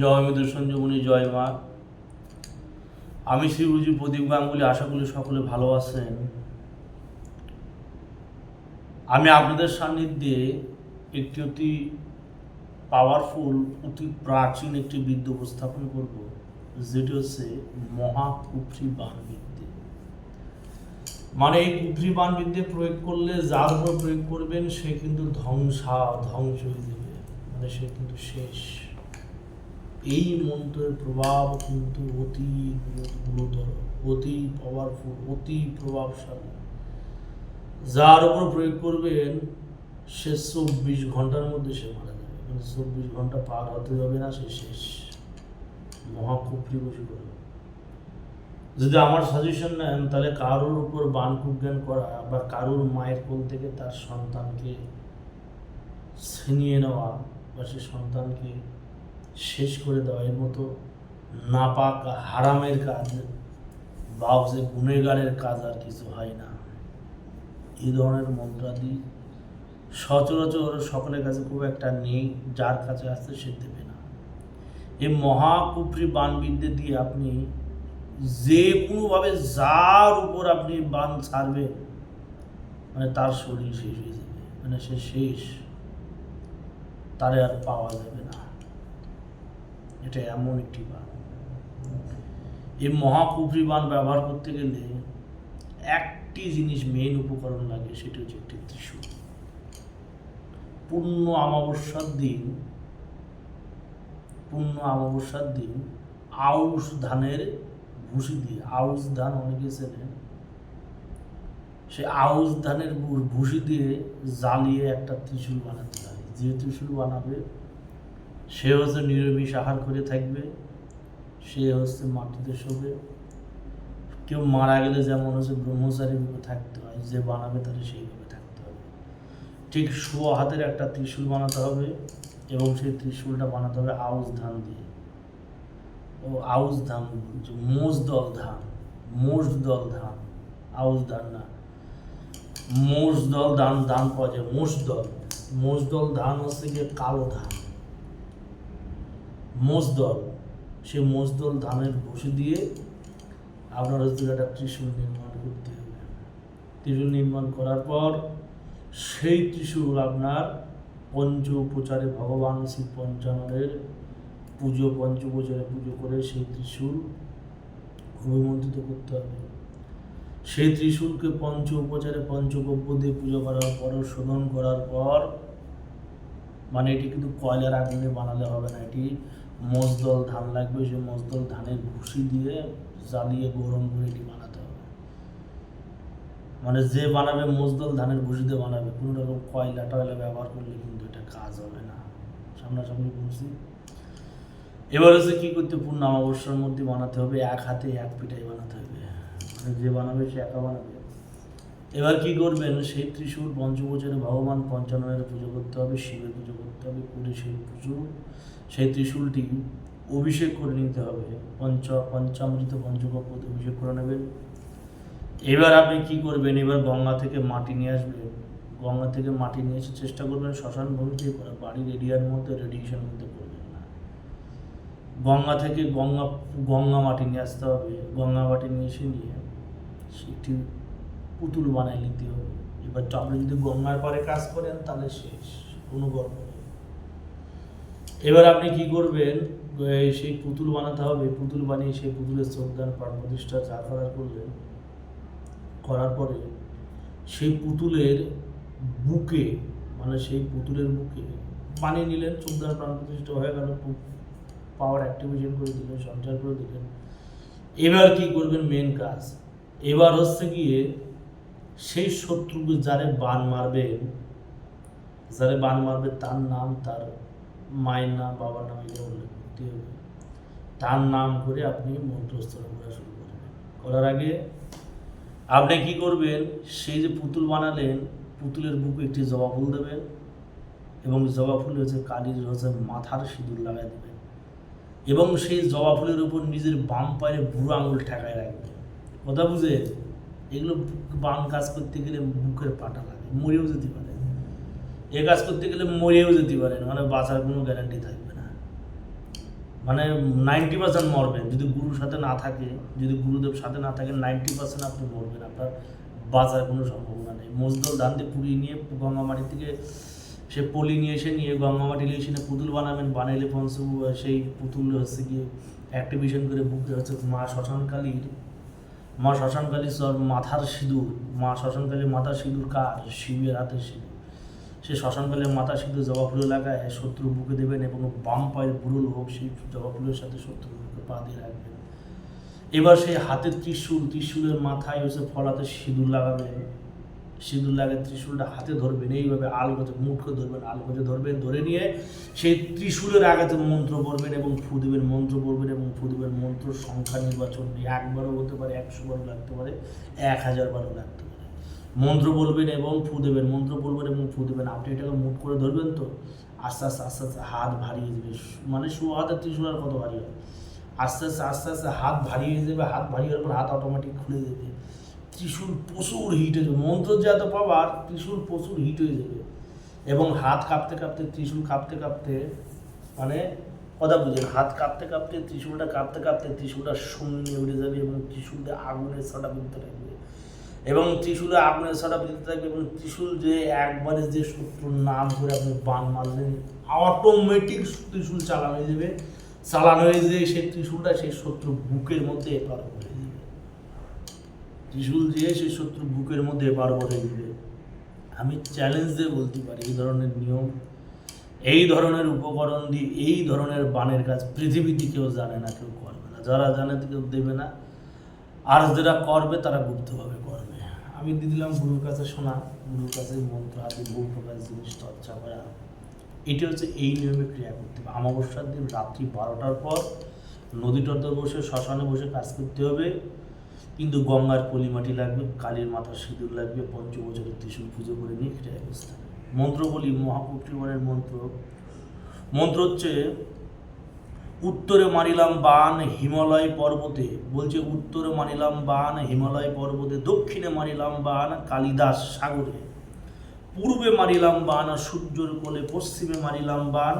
জয় মৃদু সঞ্জীবনী জয় মা। আমি শ্রী গুরুজি প্রদীপ গাঙ্গুলি আশা করি সকলে ভালো আছেন। আমি আপনাদের সান্নিধ্যে একটি অতি পাওয়ারফুল অতি প্রাচীন একটি বিদ্যা উপস্থাপন করব, যেটি হচ্ছে মহাকুফরি বান বিদ্যে মানে এই কুফরি বান বিদ্যে প্রয়োগ করলে যার উপর প্রয়োগ করবেন, সে কিন্তু ধ্বংসা, ধ্বংস হয়ে যাবে। মানে সে কিন্তু শেষ। এই মন্ত্রের প্রভাব কিন্তু অতি গুরুতর, অতি পাওয়ারফুল অতি প্রভাবশালী। যার উপর প্রয়োগ করবেন, সে চব্বিশ ঘণ্টার মধ্যে সে মারা যাবে। মানে চব্বিশ ঘণ্টা পার হতে যাবে না, সে শেষ। মহাকুফরি বসে করবে যদি আমার সাজেশন নেন, তাহলে কারোর উপর বান কুজ্ঞান করা বা কারোর মায়ের কোল থেকে তার সন্তানকে ছিনিয়ে নেওয়া বা সে সন্তানকে শেষ করে দেওয়া। এর মতো নাপাক, হারামের কাজ বা হচ্ছে গুণেগারের কাজ আর কিছু হয় না। এই ধরনের মন্ত্রাদি সচরাচর সকলের কাছে খুব একটা নেই, যার কাছে আসতে সে দেবে না। এই মহাকুফরি বান বিদ্যে দিয়ে আপনি যে কোনোভাবে যার উপর আপনি বান ছাড়বেন মানে তার শরীর শেষ হয়ে যাবে মানে সে শেষ, তারে আর পাওয়া যাবে না। এটা এমন একটি বান। এই মহাকুফরি বান ব্যবহার করতে গেলে একটি জিনিস মেইন উপকরণ লাগে, সেটি হচ্ছে একটি ত্রিশূল। পূর্ণ অমাবস্যার দিন পূর্ণ অমাবস্যার দিন আউশ ধানের ভুসি দিয়ে, আউশ ধান অনেকে চেনেন, সে আউশ ধানের ভু- ভুসি দিয়ে জ্বালিয়ে একটা ত্রিশূল বানাতে হয়। যে ত্রিশূল বানাবে সে হচ্ছে নিরামিষ আহার করে থাকবে, সে হচ্ছে মাটিতে শোবে কেউ মারা গেলে যেমন হচ্ছে ব্রহ্মচারী রূপে থাকতে হয়, যে বানাবে তাহলে সেইভাবে থাকতে হবে। ঠিক শোয়া হাতের একটা ত্রিশূল বানাতে হবে এবং সেই ত্রিশূলটা বানাতে হবে আউশ ধান দিয়ে। ও আউশ ধান মোষ দল ধান, মোষ দল ধান আউস ধান না। মোষ দল ধান ধান পাওয়া যায়, মোষ দল। মোষ দল ধান হচ্ছে গিয়ে কালো ধান। মোষ দল সে মোষ দল ধানের বসে দিয়ে আপনার হচ্ছে একটা ত্রিশূল নির্মাণ করতে হবে। ত্রিশূল নির্মাণ করার পর সেই ত্রিশূল আপনার পঞ্চ উপচারে ভগবান শ্রী পঞ্চাননের পুজো পঞ্চ উপচারে পুজো করে সেই ত্রিশূল অভিমন্ত্রিত করতে হবে। সেই ত্রিশূলকে পঞ্চ উপচারে পঞ্চগব্য দিয়ে পুজো করার পর, শোধন করার পর মানে এটি কিন্তু কয়লার আগুনে বানালে হবে না, এটি মজদল ধান লাগবে, সেই মজদল ধানের ভুসি দিয়ে জ্বালিয়ে গরম করে এটি বানাতে হবে। মানে যে বানাবে মজদল ধানের ভুসি দিয়ে বানাবে, কোনো রকম কয়লা টয়লা ব্যবহার করলে কিন্তু এটা কাজ হবে না। সামনাসামনি বলছি। এবার হচ্ছে কী করতে পূর্ণ অমাবস্যার মধ্যে বানাতে হবে, এক হাতে এক পিঠাই বানাতে হবে। মানে যে বানাবে সে একা বানাবে। এবার কি করবেন, সেই ত্রিশূল পঞ্চবচরে ভগবান পঞ্চাননের পুজো করতে হবে, শিবের পুজো করতে হবে করে সেই পুজো। সেই ত্রিশূলটি অভিষেক করে নিতে হবে। পঞ্চ, পঞ্চামৃত দিয়ে অভিষেক করে নেবেন। এবার আপনি কি করবেন? এবার গঙ্গা থেকে মাটি নিয়ে আসবেন। গঙ্গা থেকে মাটি নিয়ে এসে চেষ্টা করবেন শ্মশান ভূমিতে করা। বাড়ির এরিয়ার মধ্যে রেডিয়েশন মধ্যে করবেন না। গঙ্গা থেকে গঙ্গা গঙ্গা মাটি নিয়ে আসতে হবে। গঙ্গা মাটি নিয়ে এসে নিয়ে সেটি পুতুল বানাই নিতে হবে। এবার আপনি যদি গঙ্গার পরে কাজ করেন, তাহলে শেষ। কোনো গল্প এবার আপনি কি করবেন? সেই পুতুল বানাতে হবে। পুতুল বানিয়ে সেই পুতুলের শ্রদ্ধান প্রাণ প্রতিষ্ঠা যা করার করলেন। করার পরে সেই পুতুলের বুকে মানে সেই পুতুলের বুকে বানিয়ে নিলেন। চোদ্দান প্রাণ প্রতিষ্ঠা হয়ে গেল। পাওয়ার অ্যাক্টিভেশন করে দিলেন, সঞ্চার করে দিলেন। এবার কি করবেন? মেন কাজ। এবার হচ্ছে গিয়ে সেই শত্রুকে যারে বান মারবেন, যারে বান মারবে তার নাম তার মায়ের নাম, বাবার নাম এগুলো উল্লেখ করতে হবে। তার নাম করে আপনি মন্ত্রস্তর করা শুরু করবেন। করার আগে আপনি কি করবেন? সেই যে পুতুল বানালেন, পুতুলের বুকে একটি জবা ফুল দেবেন এবং জবা ফুল হচ্ছে কালির হচ্ছে মাথার সিঁদুর লাগাই দেবেন এবং সেই জবা ফুলের উপর নিজের বাম পায়ে বুড়ো আঙুল ঠেকায় রাখবেন। কথা বুঝে? এগুলো বাম কাজ করতে গেলে বুকের পাটা লাগে, মরেও যেতে পারে। এ কাজ করতে গেলে মরেও যেতে পারেন মানে বাঁচার কোনো গ্যারান্টি থাকবে না। মানে নাইনটি পার্সেন্ট মরবেন যদি গুরুর সাথে না থাকে, যদি গুরুদেব সাথে না থাকে নাইনটি পার্সেন্ট আপনি মরবেন। আপনার বাঁচার কোনো সম্ভাবনা নেই। মজদল ধান দিয়ে পুড়িয়ে নিয়ে গঙ্গামাটি থেকে সে পলি নিয়ে এসে নিয়ে গঙ্গামাটি নিয়ে এসে পুতুল বানাবেন। বানাইলে পঞ্চ সেই পুতুল হচ্ছে গিয়ে অ্যাক্টিভেশন করে বুক হচ্ছে মা শ্মশানকালীর মা শ্মশানকালী মাথার সিঁদুর। মা শ্মশানকালীর মাথার সিঁদুর কার? শিবের হাতের সিঁদুর। সে শ্মশানকালের মাথা সিঁদুর জবা ফুলের লাগায় শত্রু বুকে দেবেন এবং বাম পায়ের বুড়ুল হোক সেই জবা ফুলের সাথে শত্রু বুকে পা দিয়ে রাখবেন। এবার সেই হাতের ত্রিশূল, ত্রিশূলের মাথায় হচ্ছে ফলাতে সিঁদুর লাগাবেন। সিঁদুর লাগে ত্রিশূলটা হাতে ধরবেন, এইভাবে আলগোজে মুঠ করে ধরবেন, আল আলগোজে ধরবেন, ধরে নিয়ে সেই ত্রিশূলের আগাতে মন্ত্র পড়বেন এবং ফু দেবেন, মন্ত্র পড়বেন এবং ফু দেবেন। মন্ত্র সংখ্যা নির্বাচন একবারও হতে পারে, একশো বারও লাগতে পারে, এক হাজার বারও লাগতে পারে। মন্ত্র বলবেন এবং ফু দেবেন, মন্ত্র বলবেন এবং ফু দেবেন। আপনি এটাকে মুঠ করে ধরবেন তো? আস্তে আস্তে আস্তে আস্তে হাত ভারী হয়ে যাবে মানে শু ত্রিশূল আর কত ভারী হয় আস্তে আস্তে আস্তে আস্তে হাত ভারী হয়ে যাবে হাত ভারী হওয়ার পর হাত অটোমেটিক খুলে যাবে ত্রিশূল প্রচুর হিট হয়ে যাবে। মন্ত্র যে এত পাবার ত্রিশূল প্রচুর হিট হয়ে যাবে। এবং হাত কাঁপতে কাঁপতে, ত্রিশূল কাঁপতে কাঁপতে মানে কথা বুঝেন হাত কাঁপতে কাঁপতে, ত্রিশূলটা কাঁপতে কাঁপতে ত্রিশূলটা শূন্য উড়ে যাবে এবং ত্রিশূলটা আগুনের ছটা বিনতে থাকবে। এবং ত্রিশূলে আপনার ছটা বিনতে থাকবে এবং ত্রিশূল যে একবারে যে শত্রুর নাম করে আপনি বান মারলেন অটোমেটিক ত্রিশূল চালানো হয়ে যাবে। চালানো হয়ে যে সেই ত্রিশূলটা সেই শত্রু বুকের মধ্যে এপার করে দিবে ত্রিশূল দিয়ে সেই শত্রু বুকের মধ্যে এপার করে দিবে আমি চ্যালেঞ্জ দিয়ে বলতে পারি, এই ধরনের নিয়ম, এই ধরনের উপকরণ দিয়ে, এই ধরনের বানের কাজ পৃথিবীতে কেউ জানে না, কেউ করবে না। যারা জানে, কেউ দেবে না। আর যারা করবে, তারা গুপ্তভাবে আমি দিয়ে দিলাম, গুরুর কাছে শোনা, গুরুর কাছে মন্ত্র আদি, বহু প্রকার জিনিস চর্চা করা। এটা হচ্ছে এই নিয়মে ক্রিয়া করতে হবে। অমাবস্যার দিন রাত্রি বারোটার পর নদী তটে বসে, শ্মশানে বসে কাজ করতে হবে। কিন্তু গঙ্গার পলিমাটি লাগবে, কালীর মাথার সিঁদুর লাগবে পঞ্চবছরের ত্রিশূল পুজো করে নিয়ে ক্রিয়া বসতে হবে মন্ত্র বলি মহাপুত্রীবনের মন্ত্র। মন্ত্র হচ্ছে উত্তরে মারিলাম বান হিমালয় পর্বতে, বলছে উত্তরে মারিলাম বান হিমালয় পর্বতে, দক্ষিণে মারিলাম বান কালিদাস সাগরে। পূর্বে মারিলাম বান সূর্যর কোলে, পশ্চিমে মারিলাম বান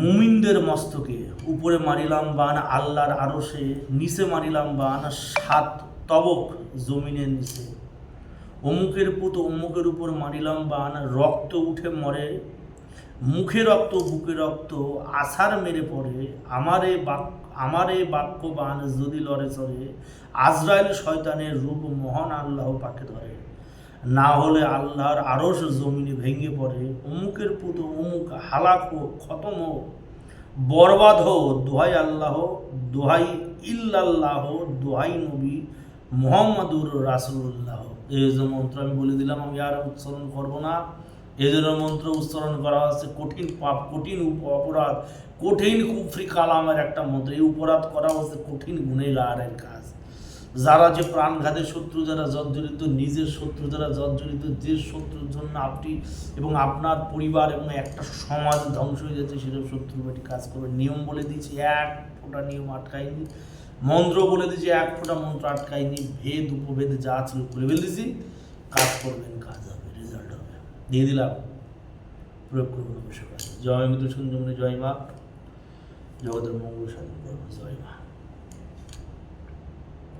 মুমিনদের মস্তকে, উপরে মারিলাম বান আল্লাহর আরশে, নিচে মারিলাম বান সাত তবক জমিনের নিচে। অমুকের পুত অমুকের উপর মারিলাম বান, রক্ত উঠে মরে মুখে রক্ত, বুকে রক্ত আছার মেরে পড়ে, আমারে বাক, আমারে বাক্য বান যদি লড়ে চড়ে, আজরাইল শয়তানের রূপ মহান আল্লাহ পাকে ধরে। না হলে আল্লাহর আরস জমিনে ভেঙে পড়ে, অমুকের পুত, অমুক হালাক হোক খতম হোক বরবাদ হোক দোহাই আল্লাহ, দোহাই ইল্লাল্লাহ, দোহাই নবী মোহাম্মদুর রাসুল্লাহ এই যে মন্ত্র আমি বলে দিলাম, আমি আর উচ্চারণ করব না। এই জন্য মন্ত্র উচ্চারণ করা হচ্ছে, কঠিন পাপ, কঠিন অপরাধ, কঠিন কুফরি কালামের একটা মন্ত্র। এই অপরাধ করা হচ্ছে কঠিন গুণেগারের কাজ। যারা যে প্রাণঘাতের শত্রু, যারা জর্জরিত, নিজের শত্রু, যারা জর্জরিত, যে শত্রুর জন্য আপনি এবং আপনার পরিবার এবং একটা সমাজ ধ্বংস হয়ে যাচ্ছে, সেসব শত্রুর বাটি কাজ করবে। নিয়ম বলে দিয়েছি, এক ফোঁটা নিয়ম আটকায়নি। মন্ত্র বলে দিয়েছি, এক ফোঁটা মন্ত্র আটকায়নি। ভেদ, উপভেদ যা ছিল খুলে ফেলেছি। কাজ করবেন, কাজ হবে। দিয়ে দিলাম। প্রয়োগ করব জয় মিত্র সুন্দর জয় মা। জগতের মঙ্গল সাধন করব। জয় মা।